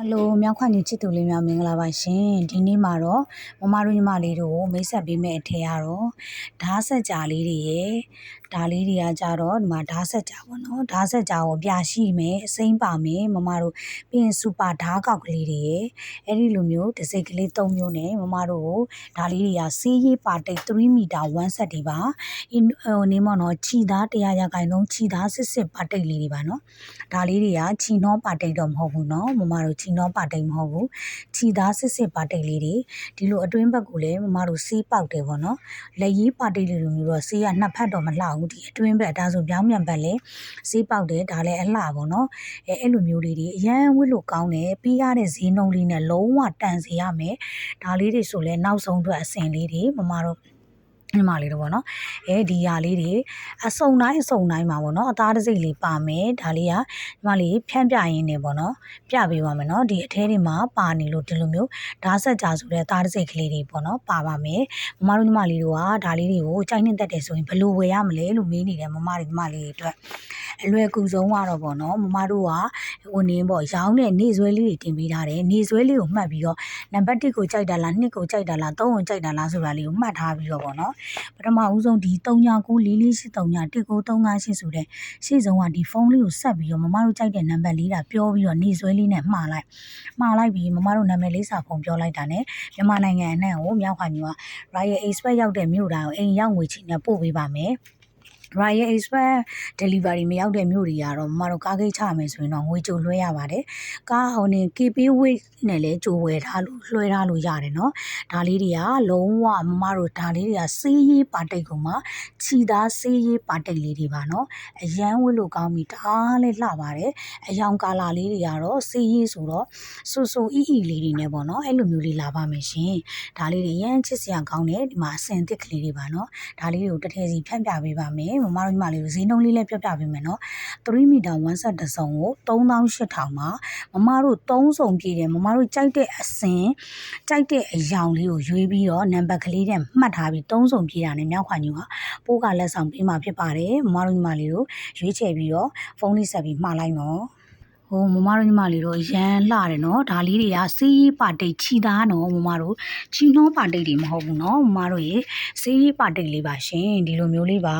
ဟယ်လိုမြောက်ခွညချစ်သူလေးများမင်္ဂလာပါရှင်ဒီနေ့မှာတော့မမတို့ညီမလေးတို့ကိုမိတ်ဆက်ပေးမယ့်အထည်ကတော့ဓာတ်ဆက်ကြာလေးတွေရယ်ဒါလေးတွေကကြတော့ဒီမှာဓာတ်ဆက်ကြာပေါ့နော်ဓာတ်ဆက်ကြာကိုပြရှိမယ်အစိမ့်ပါမယ်မမတို့ပြီးရင်စူပါဓာတ်ကောက်ကလေးတွေရယ်အဲ့ဒီလိုမျိုးတစ်စိတ်ကလေး၃မျိုးနဲ့မမတို့ကိုဒါလေးတွေကစီးရေးပါတိတ်3မီတာ1ဆက်တွေပါအင်းဟိုနေမနော်ခြီသား100ရာခိုင်နှုန်းခြီသားစစ်စစ်ပါတိတ်လေးတွေပါနော်ဒါလေးတွေကခြီနှောပါတိတ်တော့မဟုတ်ဘူးနော်မမတို့ခြီနှောပါတိတ်မဟုတ်ဘူးခြီသားစစ်စစ်ပါတိတ်လေးတွေဒီလိုအတွင်းဘက်ကိုလည်းမမတို့စီးပေါက်တယ်ပေါ့နော်လက်ရေးပါတိတ်လေးလိုမျိုးတော့စီးကနှစ်ဖက်တော့မလှဘူးဒီအတွင်းဘက်ဒါဆိုပြောင်းပြန်ဘက်လည်းစီးပေါက်တယ်ဒါလည်းအလှပေါ့နော်အဲအဲ့လိုမျိုးလေးတွေအရန်ဝစ်လို့ကောင်းတယ်ပြီးရတဲ့ဈေးနှုန်းလေးနဲ့လုံးဝတန်စေရမယ်ဒါလေးတွေဆိုလဲနောက်ဆုံးအတွက်အစင်လေးတွေမမတို့ ညီမလေးတို့ပေါ့နော်အဲဒီຢာလေးတွေအစုံတိုင်းအစုံတိုင်းမှာပေါ့နော်အသားတစ်စိတ်လေးပါမယ်ဒါလေးကညီမလေးဖြန့်ပြရင်းနေပေါ့နော်ပြပေးပါမယ်နော်ဒီအထဲတွေမှာပါနေလို့ဒီလိုမျိုးဓာတ်ဆက်ကြာဆိုတဲ့အသားတစ်စိတ်ကလေးတွေပေါ့နော်ပါပါမယ်မမတို့ညီမလေးတို့ကဒါလေးတွေကိုကြိုက်နေတတ်တယ်ဆိုရင်ဘယ်လိုဝယ်ရမလဲလို့မေးနေတယ်မမတွေညီမလေးတွေအတွက်အလွယ်ကူဆုံးကတော့ပေါ့နော်မမတို့ကဟိုနေပေါ့ရောင်းတဲ့နေဆွဲလေးတွေတင်ပေးထားတယ်နေဆွဲလေးကိုမှတ်ပြီးတော့နံပါတ်1ကိုကြိုက်တာလား2ကိုကြိုက်တာလား3ကိုကြိုက်တာလားဆိုတာလေးကိုမှတ်ထားပြီးတော့ပေါ့နော်ပထမဦးဆုံးဒီ3994433938ဆိုတဲ့ရှေ့ဆုံးကဒီဖုန်းလေးကိုဆက်ပြီးတော့မမတို့ကြိုက်တဲ့နံပါတ်လေးတာပြောပြီးတော့နေဆွဲလေးနဲ့မှားလိုက်မှားလိုက်ပြီးမမတို့နာမည်လေးစာဖုန်းပြောလိုက်တာ ਨੇ မြန်မာနိုင်ငံအနှံ့ကိုမြောက်ခါမျိုးက Royal Express ရောက်တဲ့မြို့တိုင်းကိုအိမ်ရောက်ငွေချီနဲ့ပို့ပေးပါမယ် Royal Express Delivery မရောက်တဲ့မြို့တွေကတော့မမတို့ကားဂိတ်ချမယ်ဆိုရင်တော့ငွေကြိုလွှဲရပါတယ်။ကားဟိုနေ KP Weight နဲ့လည်းကြိုဝယ်ထားလို့လွှဲထားလို့ရတယ်နော်။ဒါလေးတွေကလုံးဝမမတို့ဒါလေးတွေကစေးရေးပါတိတ်ကောင်မှခြီသားစေးရေးပါတိတ်လေးတွေပါနော်။အရန်ဝတ်လို့ကောင်းပြီတအားလည်းလှပါတယ်။အယောင်ကာလာလေးတွေကတော့စေးရေးဆိုတော့ဆူဆူအီအီလေးတွေနဲ့ပေါ့နော်။အဲ့လိုမျိုးလေးလာပါမယ်ရှင်။ဒါလေးတွေရမ်းချစ်စရာကောင်းတယ်ဒီမှာအစင်တစ်ကလေးတွေပါနော်။ဒါလေးတွေကိုတစ်ထည်စီဖြန့်ပြပေးပါမယ်။မမတို့ညီမလေးကိုဈေးနှုန်းလေးလည်းပြပြပေးမယ်နော်3မီတာ1ဆက်တစ်စုံကို3800မှာမမတို့3စုံပြည့်တယ်မမတို့ကြိုက်တဲ့အစင်ကြိုက်တဲ့အယောင်လေးကိုရွေးပြီးတော့နံပါတ်ကလေးနဲ့မှတ်ထားပြီး3စုံပြည့်တာနဲ့မြောက်ခွာညူကပိုးကလက်ဆောင်ပေးမှာဖြစ်ပါတယ်မမတို့ညီမလေးကိုရွေးချယ်ပြီးတော့ဖုန်းလေးဆက်ပြီးမှားလိုက်နော် ဟိုမမတို့ညီမလေးတို့ရန်လှတယ်နော်ဒါလေးတွေကစီးရီးပါတိတ်ချီသားနော်မမတို့ချီနှောပါတိတ်တွေမဟုတ်ဘူးနော်မမတို့ရေစီးရီးပါတိတ်လေးပါရှင်ဒီလိုမျိုးလေးပါ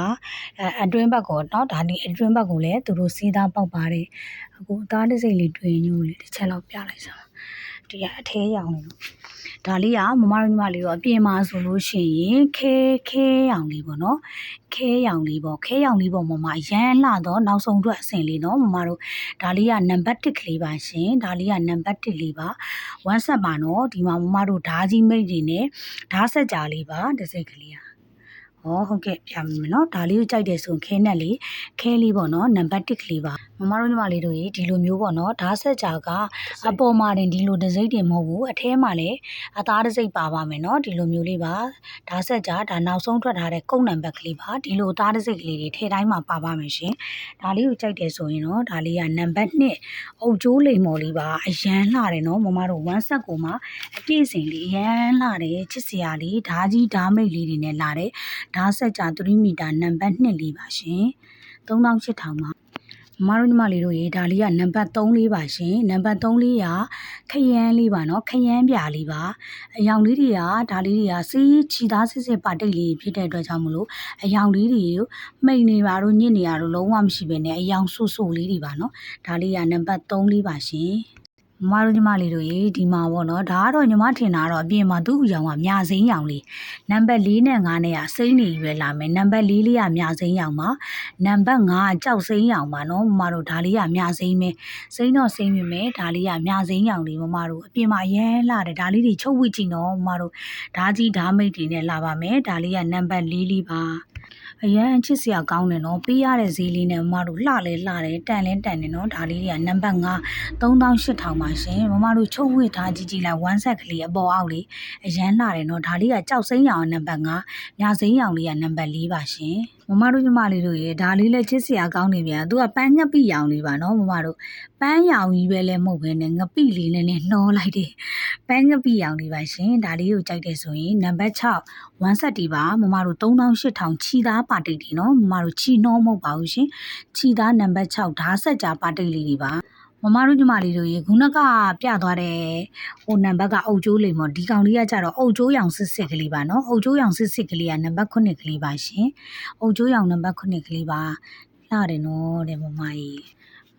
အဲအတွင်းဘက်ကောနော်ဒါဒီအတွင်းဘက်ကိုလည်းသူတို့စီးသားပေါက်ပါတယ်အခုအသားတစ်စိတ်လေးတွင်ညို့လေးတစ်ချက်လောက်ပြလိုက်စမ်း ဒီကအထဲရောင်နေလို့ဒါလေးကမမတို့ညီမလေးတို့အပြင်မှာဆိုလို့ရှိရင်ခဲခဲရောင်လေးပေါ့နော်ခဲရောင်လေးပေါ့ခဲရောင်လေးပေါ့မမရမ်းလှတော့နောက်ဆုံးအတွက်အဆင်လေးနော်မမတို့ဒါလေးကနံပါတ်1ကလေးပါရှင်ဒါလေးကနံပါတ်1လေးပါဝမ်းဆက်ပါနော်ဒီမှာမမတို့ဓာကြီးမိတ်တွေနဲ့ဓာဆက်ကြာလေးပါတစ်စိတ်ကလေးอ่ะဟောဟုတ်ကဲ့ပြမယ်နော်ဒါလေးကိုကြိုက်တယ်ဆိုရင်ခဲနဲ့လေးခဲလေးပေါ့နော်နံပါတ်1ကလေးပါ မမတို့ညီမလေးတို့ရေဒီလိုမျိုးပေါ့နော်ဓာဆက်ကြာကအပေါ်မှာတင်ဒီလိုတစ်စိတ်တင်မဟုတ်ဘူးအထဲမှာလည်းအသားတစ်စိတ်ပါပါမယ်နော်ဒီလိုမျိုးလေးပါဓာဆက်ကြာဒါနောက်ဆုံးထွက်ထားတဲ့ကုန်းနံပါတ်ကလေးပါဒီလိုအသားတစ်စိတ်ကလေးတွေထဲတိုင်းမှာပါပါမယ်ရှင်ဒါလေးကိုကြိုက်တယ်ဆိုရင်တော့ဒါလေးကနံပါတ်1အုပ်ကျိုးလိမ်မော်လေးပါအရန်လှတယ်နော်မမတို့1ဆက်ကိုမှအပြည့်စင်လေးအရန်လှတယ်ချစ်စရာလေးဓာကြီးဓာမိတ်လေးတွေနဲ့လာတယ်ဓာဆက်ကြာ3မီတာနံပါတ်2လေးပါရှင်3800မှာ မမတို့ညီမလေးတို့ရေဒါလေးကနံပါတ်3လေးပါရှင်နံပါတ်3လေးကခရမ်းလေးပါနော်ခရမ်းပြာလေးပါအယောင်လေးတွေကဒါလေးတွေကစီးချီသားစစ်စစ်ပါတိတ်လေးဖြစ်တဲ့အတွက်ကြောင့်မလို့အယောင်လေးတွေကိုမှိန်နေပါတော့ညစ်နေရတော့လုံးဝမရှိဘဲနဲ့အယောင်ဆူဆူလေးတွေပါနော်ဒါလေးကနံပါတ်3လေးပါရှင် မမတို့ညီမလေးတို့ရေဒီမှာပေါ့နော်ဒါကတော့ညီမထင်တာတော့အပြင်မှာသူ့အယောင်ကမြစိမ်းရောင်လေးနံပါတ်4နဲ့5နဲ့ကစိမ်းနေပြီပဲလာမယ်နံပါတ်4လေးကမြစိမ်းရောင်ပါနံပါတ်5ကကြောက်စိမ်းရောင်ပါနော်မမတို့ဒါလေးကမြစိမ်းပဲစိမ်းတော့စိမ်းပြီမယ်ဒါလေးကမြစိမ်းရောင်လေးမမတို့အပြင်မှာရဲလာတယ်ဒါလေးတွေချုပ်ဝစ်ကြည့်နော်မမတို့ဓာကြီးဓာမိတ်တွေနဲ့လာပါမယ်ဒါလေးကနံပါတ်4လေးပါ အရန်ချစ်စရာကောင်းတယ်နော်ပေးရတဲ့ဈေးလေးနဲ့မမတို့လှလဲလှတယ်တန်လဲတန်တယ်နော်ဒါလေးတွေကနံပါတ်5 3800ပါရှင်မမတို့ချုပ်ဝစ်ထားကြည့်ကြည့်လိုက်ဝမ်းဆက်ကလေးအပေါ်အောက်လေးအရန်လှတယ်နော်ဒါလေးကကြောက်စိမ်းရောင်နံပါတ်5ညစိမ်းရောင်လေးကနံပါတ်4ပါရှင် မမတို့ညီမလေးတို့ရေဒါလေးလည်းချစ်စရာကောင်းနေပြန်သူကပန်းငှက်ပိရောင်လေးပါနော်မမတို့ပန်းရောင်ကြီးပဲလည်းမဟုတ်ဘဲနဲ့ငပိလေးနဲ့လည်းနှောလိုက်တယ်ပန်းငှက်ပိရောင်လေးပါရှင်ဒါလေးကိုကြိုက်တယ်ဆိုရင်နံပါတ်6ဝမ်းဆက်တီပါမမတို့3800ချီသားပါတိတ်ဒီနော်မမတို့ချီနှောမဟုတ်ပါဘူးရှင်ချီသားနံပါတ်6ဓာဆက်ကြာပါတိတ်လေးတွေပါ မမတို့ညီမလေးတို့ရေခုနကပြသွားတဲ့ဟိုနံပါတ်ကအုတ်ကျိုးလိမ်မော်ဒီကောင်လေးကကြတော့အုတ်ကျိုးရောင်စစ်စစ်ကလေးပါနော်အုတ်ကျိုးရောင်စစ်စစ်ကလေးကနံပါတ်9ကလေးပါရှင်အုတ်ကျိုးရောင်နံပါတ်9ကလေးပါလှတယ်နော်တဲ့မမကြီး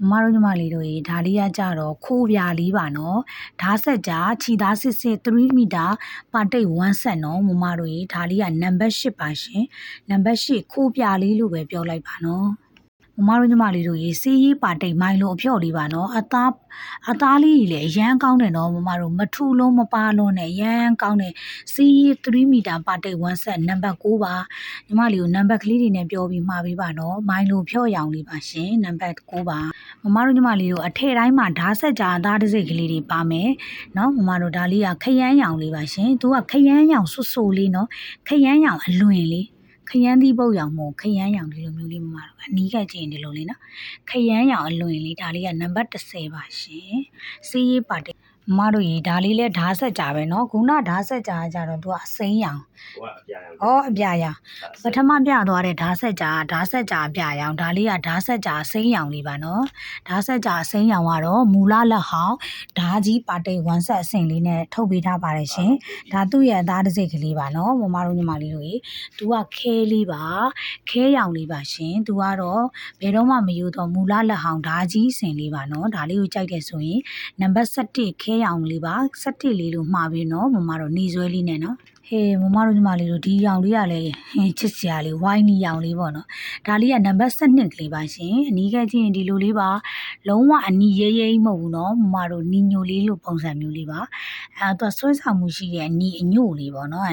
မမတို့ညီမလေးတို့ရေဒါလေးကကြတော့ခိုးပြာလေးပါနော်ဓာတ်ဆက်ကြခြီသားစစ်စစ်3မီတာပါတိတ်1ဆက်နော်မမတို့ရေဒါလေးကနံပါတ်10ပါရှင်နံပါတ်10ခိုးပြာလေးလို့ပဲပြောလိုက်ပါနော် မမတို့ညီမလေးတို့ရေစီးရေးပါတိတ်မိုင်းလို့အဖြော့လေးပါနော်အသားအသားလေးကြီးလည်းအရန်ကောင်းတယ်နော်မမတို့မထူလုံးမပါလုံးနဲ့ရန်ကောင်းတယ်စီးရေး3မီတာပါတိတ်1ဆက်နံပါတ်6ပါညီမလေးကိုနံပါတ်ကလေးတွေနဲ့ပြောပြီးမှာပေးပါနော်မိုင်းလို့ဖြော့ရောင်လေးပါရှင်နံပါတ်6ပါမမတို့ညီမလေးတို့အထက်တိုင်းမှာဓာတ်ဆက်ကြာအသားတစ်စိတ်ကလေးတွေပါမယ်နော်မမတို့ဒါလေးကခရမ်းရောင်လေးပါရှင်သူကခရမ်းရောင်ဆွဆွလေးနော်ခရမ်းရောင်အလွင်လေး ခရမ်းသီးပုတ်ရောင်မို့ခရမ်းရောင်ဒီလိုမျိုးလေးမမတို့အနီးကကြည့်ရင်ဒီလိုလေးနော်ခရမ်းရောင်အလွင်လေးဒါလေးကနံပါတ်30ပါရှင်စီးရေးပါတဲ့ မမတို့ရေဒါလေးလဲဓာတ်ဆက်ကြပဲเนาะခုနဓာတ်ဆက်ကြကြတော့သူကအစိမ်းရောင် ဟိုကအပြာရောင် ဩအပြရောင်ပထမပြသွားတဲ့ဓာတ်ဆက်ကြဓာတ်ဆက်ကြအပြရောင်ဒါလေးကဓာတ်ဆက်ကြအစိမ်းရောင်လေးပါเนาะဓာတ်ဆက်ကြအစိမ်းရောင်ကတော့မူလလက်ဟောင်းဓာကြီးပါတိတ်1ဆက်အစင်လေးနဲ့ထုတ်ပေးထားပါတယ်ရှင်ဒါသူ့ရဲ့အသားတစ်စိတ်ကလေးပါเนาะမမတို့ညီမလေးတို့ရေသူကခဲလေးပါ ခဲရောင်လေးပါရှင်သူကတော့ဘယ်တော့မှမယူတော့မူလလက်ဟောင်းဓာကြီးစင်လေးပါเนาะဒါလေးကိုကြိုက်တယ်ဆိုရင်နံပါတ်7ခဲ ဲခဲရအောင်လေးပါ17လေးလို့မှာပြီးနော်မမတော့နေဆွဲလေးနဲ့နော် ဟေးမမတို့ညီမလေးတို့ဒီရောင်လေးကလည်းဟင်းချစ်စရာလေးဝိုင်းနီရောင်လေးပေါ့နော်ဒါလေးကနံပါတ်7ကလေးပါရှင်အနီးကချင်းဒီလိုလေးပါလုံးဝအနီးရဲရဲမဟုတ်ဘူးနော်မမတို့နီညိုလေးလိုပုံစံမျိုးလေးပါအဲသူဆွဲဆောင်မှုရှိတဲ့အနီးအညို့လေးပေါ့နော်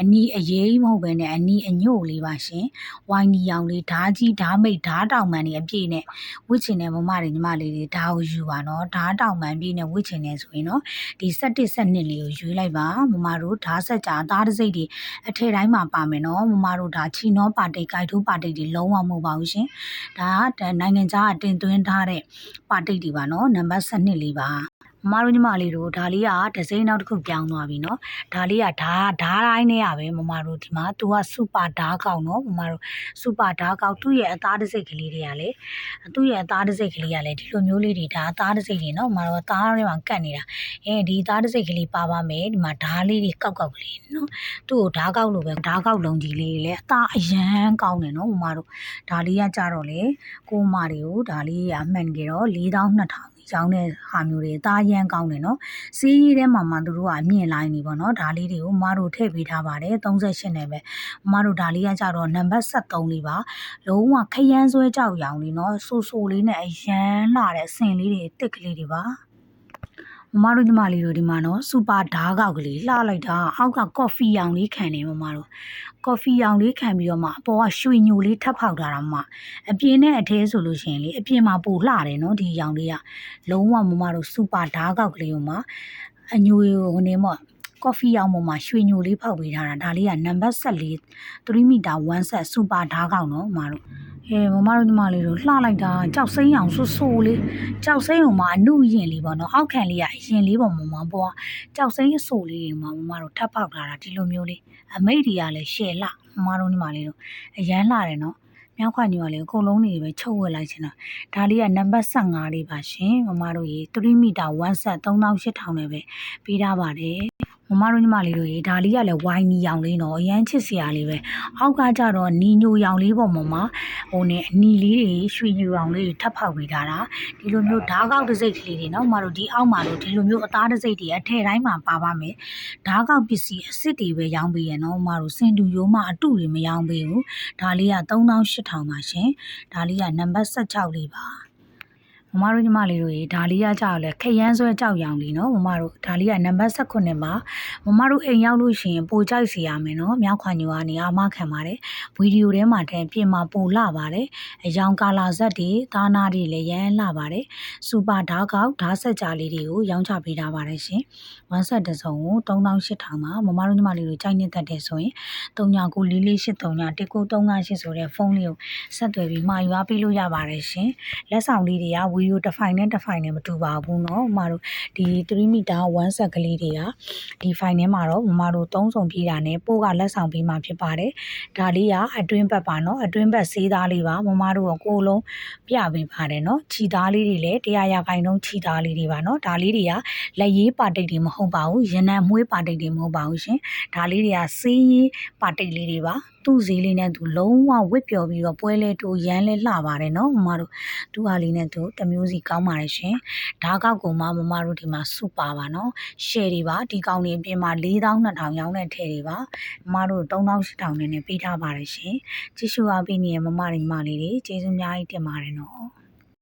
အနီးအရေးမဟုတ်ဘဲနဲ့အနီးအညို့လေးပါရှင်ဝိုင်းနီရောင်လေးဓာကြီးဓာမိတ်ဓာတောင်မှန်နေအပြည့်နဲ့ဝစ်ချင်တဲ့မမတွေညီမလေးတွေဒါကိုယူပါနော်ဓာတောင်မှန်ပြည့်နဲ့ဝစ်ချင်နေဆိုရင်နော်ဒီ7 7 2လေးကိုယူလိုက်ပါမမတို့ဓာဆက်ကြတာသားတစ်စိတ်တွေအထက်တိုင်းမှာပါမယ်နော်မမတို့ဒါချီနောပါတိတ်ကိုက်ထိုးပါတိတ်တွေလုံးဝမဟုတ်ပါဘူးရှင်ဒါကနိုင်ငံခြားအတင်သွင်းထားတဲ့ပါတိတ်တွေပါနော်နံပါတ်7လေးပါ မမတို့ညီမလေးတို့ဒါလေးကဒစိမ့်နောက်တစ်ခုပြောင်းသွားပြီနော်ဒါလေးကဓာဓာတိုင်းနဲ့ရပဲမမတို့ဒီမှာသူကစူပါဓာကောင်နော်မမတို့စူပါဓာကောင်သူ့ရဲ့အသားတစ်စိတ်ကလေးတွေကလေသူ့ရဲ့အသားတစ်စိတ်ကလေးကလေဒီလိုမျိုးလေးတွေဒါအသားတစ်စိတ်တွေနော်မမတို့အသားတွေမှာကတ်နေတာအင်းဒီအသားတစ်စိတ်ကလေးပါပါမယ်ဒီမှာဓာလေးတွေကောက်ကောက်ကလေးနော်သူ့ကိုဓာကောက်လို့ပဲဓာကောက်လုံးကြီးလေးလေအသားအရန်ကောင်းတယ်နော်မမတို့ဒါလေးကကြတော့လေကိုမတွေကိုဒါလေးကအမှန်ကြီးတော့4200 ရောင်းတဲ့ဟာမျိုးတွေသားရမ်းကောင်းတယ်နော်စီးရီးထဲမှာမှသူတို့ကအမြင့်လိုင်းနေပေါ့နော်ဒါလေးတွေကိုမမတို့ထည့်ပေးထားပါတယ်38နဲ့ပဲမမတို့ဒါလေးကကြတော့နံပါတ်73လေးပါလုံးဝခရမ်းဆွဲကြောက်ရောင်လေးနော်ဆူဆူလေးနဲ့အရန်လာတဲ့အဆင်လေးတွေတစ်ကလေးတွေပါ မမတို့ညီမလေးတို့ဒီမှာနော်စူပါဓားကောက်ကလေးလှလိုက်တာအောက်ကကော်ဖီရောင်လေးခံနေမမတို့ကော်ဖီရောင်လေးခံပြီးတော့မှအပေါ်ကရွှေညိုလေးထပ်ဖောက်ထားတာမှအပြင်နဲ့အထဲဆိုလို့ရှိရင်လေအပြင်မှာပိုလှတယ်နော်ဒီရောင်လေးကလုံးဝမမတို့စူပါဓားကောက်ကလေးကိုမှအညိုဟိုနေမော့ ကော်ဖီရောင်ပေါ်မှာရွှေညိုလေးဖောက်ပေးထားတာဒါလေးကနံပါတ်14 3မီတာ1ဆက်စူပါဓားကောက်နော်မမတို့ဟဲမမတို့ညီမလေးတို့လှလိုက်တာကြောက်စိမ်းအောင်ဆူဆူလေးကြောက်စိမ်းအောင်မှာအနုရင်လေးပေါ့နော်အောက်ခံလေးကအရင်လေးပေါ့မမပေါ်ကြောက်စိမ်းအဆူလေးတွေမှာမမတို့ထပ်ပေါက်လာတာဒီလိုမျိုးလေးအမိတ်တွေကလည်းရှယ်လှမမတို့ညီမလေးတို့အရန်လှတယ်နော်မြောက်ခွညီမလေးအကုန်လုံးနေပဲချုပ်ဝက်လိုက်ချင်တာဒါလေးကနံပါတ်15လေးပါရှင်မမတို့ရေ3မီတာ1ဆက်3800နဲ့ပဲပေးထားပါတယ် မမတို့ညီမလေးတို့ရေဒါလေးကလည်းဝိုင်းနီရောင်လေးနော်အရန်ချစ်စရာလေးပဲအောက်ကကြတော့နီညိုရောင်လေးပေါ့မမဟိုနဲ့အနီလေးတွေရွှေညူအောင်လေးတွေထပ်ဖောက်ပေးထားတာဒီလိုမျိုးဓာတ်ကောက်တစ်စိတ်ကလေးတွေနော်မတို့ဒီအောက်မှာလို့ဒီလိုမျိုးအသားတစ်စိတ်တွေအထက်တိုင်းမှာပါပါမယ်ဓာတ်ကောက်ပစ္စည်းအစ်စ်တွေပဲရောင်းပေးရနော်မတို့စင်တူရိုးမအတုတွေမရောင်းပေးဘူးဒါလေးက3800ပါရှင်ဒါလေးကနံပါတ်16လေးပါ မမတို့ညီမလေးတို့ရေဒါလေးကကြောက်လဲခရမ်းဆွဲကြောက်ရောင်လေးနော်မမတို့ဒါလေးကနံပါတ်18ပါမမတို့အိမ်ရောက်လို့ရှိရင်ပိုကြိုက်စီရမယ်နော်မြောက်ခွန်ညူကနေအမခံပါတယ်ဗီဒီယိုထဲမှာထင်ပြင်မှာပိုလှပါတယ်အယောင်ကာလာဇက်တွေသားနာတွေလည်းရမ်းလှပါတယ်စူပါဓာတ်ကောက်ဓာတ်ဆက်ကြလေးတွေကိုရောင်းချပေးထားပါတယ်ရှင်ဝမ်ဆက်တစ်စုံကို3800ပါမမတို့ညီမလေးတို့ကြိုက်နေတတ်တယ်ဆိုရင်399443193938ဆိုတဲ့ဖုန်းလေးကိုဆက်သွယ်ပြီးမှာယူအားပေးလို့ရပါတယ်ရှင်လက်ဆောင်လေးတွေကဝီကိုတစ်ဖိုင်နဲ့တစ်ဖိုင်နဲ့မတူပါဘူးเนาะမမတို့ဒီ3မီတာ1ဆက်ကလေးတွေကဒီဖိုင်ထဲမှာတော့မမတို့သုံးစုံပြေးတာနဲ့ပို့ကလက်ဆောင်ပေးမှာဖြစ်ပါတယ်ဒါလေးကအတွင်းဘက်ပါเนาะအတွင်းဘက်ဆေးသားလေးပါမမတို့ကကိုယ်လုံးပြပေးပါတယ်เนาะခြီသားလေးတွေလည်းတရားရခိုင်နှုန်းခြီသားလေးတွေပါเนาะဒါလေးတွေကလက်ရေးပါတိတ်တွေမဟုတ်ပါဘူးရနံမွေးပါတိတ်တွေမဟုတ်ပါဘူးရှင်ဒါလေးတွေကဆေးရေးပါတိတ်လေးတွေပါ သူ့ဈေးလေးနဲ့သူလုံးဝဝစ်ပျော်ပြီးတော့ပွဲလဲတိုးရမ်းလဲလှပါတယ်နော်မမတို့သူ့ဟာလေးနဲ့သူတမျိုးစီကောင်းပါတယ်ရှင်ဓာကောက်ကောင်မမမတို့ဒီမှာစူပါပါနော်ရှယ်တွေပါဒီကောင်တွေအပြင်မှာ4200ရောင်းတဲ့ထည်တွေပါမမတို့3800နဲ့ပေးထားပါတယ်ရှင်ကြည့်ရှုအားပေးနေတဲ့မမတွေမလေးတွေကျေးဇူးအများကြီးတင်ပါတယ်နော်